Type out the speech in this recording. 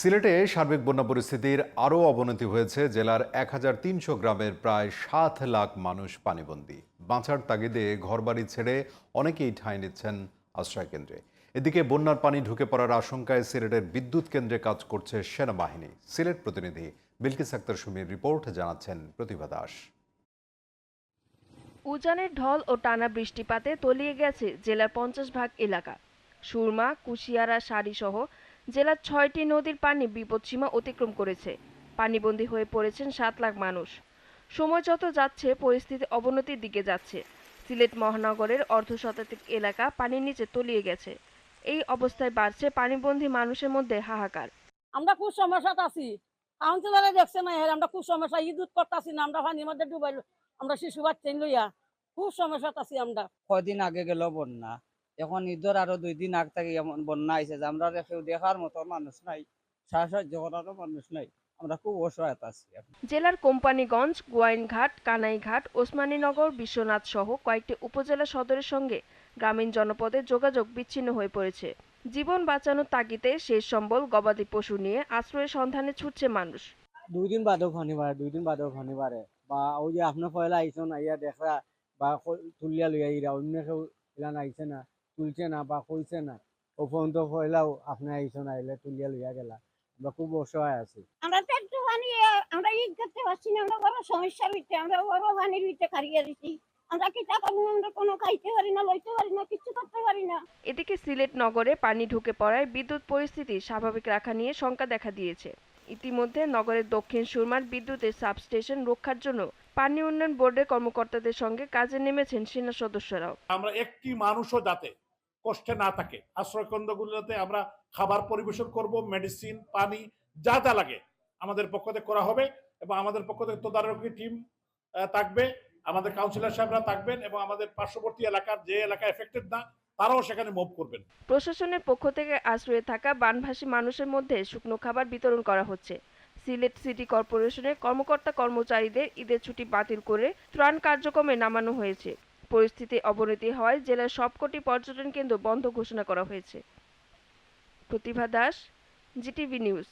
সিলেটে সার্বিক বন্যা পরিস্থিতির আরও অবনতি হয়েছে। জেলার এক হাজার তিনশো গ্রামের প্রায় সাত লাখ মানুষ পানিবন্দী। বাঁচার তাগিদে ঘরবাড়ি ছেড়ে অনেকেই ঠাঁই নিচ্ছেন আশ্রয় কেন্দ্রে। এদিকে বন্যার পানি ঢুকে পড়ার আশঙ্কায় সিলেটের বিদ্যুৎ কেন্দ্রে কাজ করছে সেনাবাহিনী। সিলেট প্রতিনিধি বিলকিস আক্তার সুমির রিপোর্ট জানাচ্ছেন প্রতিভা দাস। উজানের ঢল ও টানা বৃষ্টিপাতে তলিয়ে গেছে জেলার পঞ্চাশ ভাগ এলাকা। সুরমা কুশিয়ারা সারি সহ জেলার ছয়টি নদীর পানি বিপদসীমা অতিক্রম করেছে। পানিবন্দী হয়ে পড়েছেন সাত লাখ মানুষ। সময় যত যাচ্ছে পরিস্থিতি অবনতির দিকে যাচ্ছে। সিলেট মহানগরের অর্ধশতাধিক এলাকা পানির নিচে তলিয়ে গেছে। এই অবস্থায় বাড়ছে পানিবন্দী মানুষের মধ্যে হাহাকার। আমরা খুব সমস্যাত আছি। কাউন্সিলরে দেখছে না এর আমরা খুব সমস্যা। ইদুত করতেছি না আমরা পানির মধ্যে ডুবাই আমরা শিশু বাচ্চা লইয়া খুব সমস্যাত আছি আমরা। কয়দিন আগে গেল বন্যা। এখন ঈদের আরও দুই দিন আগ থেকে এমন বন্যা আইছে যে আমরা কেউ দেখার মতো মানুষ নাই সাহায্য করারও মানুষ নাই আমরা খুব অসহায়ত আছি জেলার কোম্পানিগঞ্জ গোয়াইনঘাট কানাইঘাট ওসমানীনগর বিশ্বনাথ সহ কয়েকটি উপজেলা সদরের সঙ্গে গ্রামীণ জনপদে যোগাযোগ বিচ্ছিন্ন হয়ে পড়েছে। জীবন বাঁচানোর তাগিদে শেষ সম্বল গবাদি পশু নিয়ে আশ্রয়ের সন্ধানে ছুটছে মানুষ। দুই দিন বাদেও শনিবারে দুই দিন বাদেও শনিবারে বা ওই যে আপনার পয়লা আইসন আইয়া দেখা বা তুলিয়া লইয়া ইরা অন্য কেউ ইলান আইছে না তুলছে না বা কইছে না ও পর্যন্ত পয়লাও আপনি আইসন আইলে তুলিয়া লইয়া গেলা। আমরা খুব অসহায় আছি। আমরা তো একটু পানি আমরা ঈদ করতে পারছি না আমরা বড় সমস্যার ভিতরে আমরা বড় পানির ভিতরে হারিয়ে দিচ্ছি আমরা কি টাকা আমরা কোনো খাইতে পারি না লইতে পারি না কিছু করতে পারি না। এদিকে সিলেট নগরে পানি ঢুকে পড়ায় বিদ্যুৎ পরিস্থিতি স্বাভাবিক রাখা নিয়ে শঙ্কা দেখা দিয়েছে। ইতিমধ্যে নগরের দক্ষিণ সুরমার বিদ্যুতের সাবস্টেশন রক্ষার জন্য পানি উন্নয়ন বোর্ডের কর্মকর্তাদের সঙ্গে কাজে নেমেছেন সেনা সদস্যরাও। আমরা একটি মানুষও যাতে কষ্টে না থাকে আশ্রয় কেন্দ্রগুলোতে আমরা খাবার পরিবেশন করব মেডিসিন পানি, যা যা লাগে আমাদের পক্ষ থেকে করা হবে এবং আমাদের পক্ষ থেকে তদারকি টিম থাকবে। আমাদের কাউন্সিলর সাহেবরা থাকবেন এবং আমাদের পার্শ্ববর্তী এলাকার যে এলাকা এফেক্টেড না তারাও সেখানে মুভ করবেন। প্রশাসনের পক্ষ থেকে আশ্রয়ে থাকা বানভাসী মানুষের মধ্যে শুকনো খাবার বিতরণ করা হচ্ছে। সিলেট সিটি কর্পোরেশনের কর্মকর্তা কর্মচারীদের ঈদের ছুটি বাতিল করে ত্রাণ কার্যক্রমে নামানো হয়েছে। পরিস্থিতি অবনতি হওয়ায় জেলার সবকটি পর্যটন কেন্দ্র বন্ধ ঘোষণা করা হয়েছে। Pratibha Das, GTV news.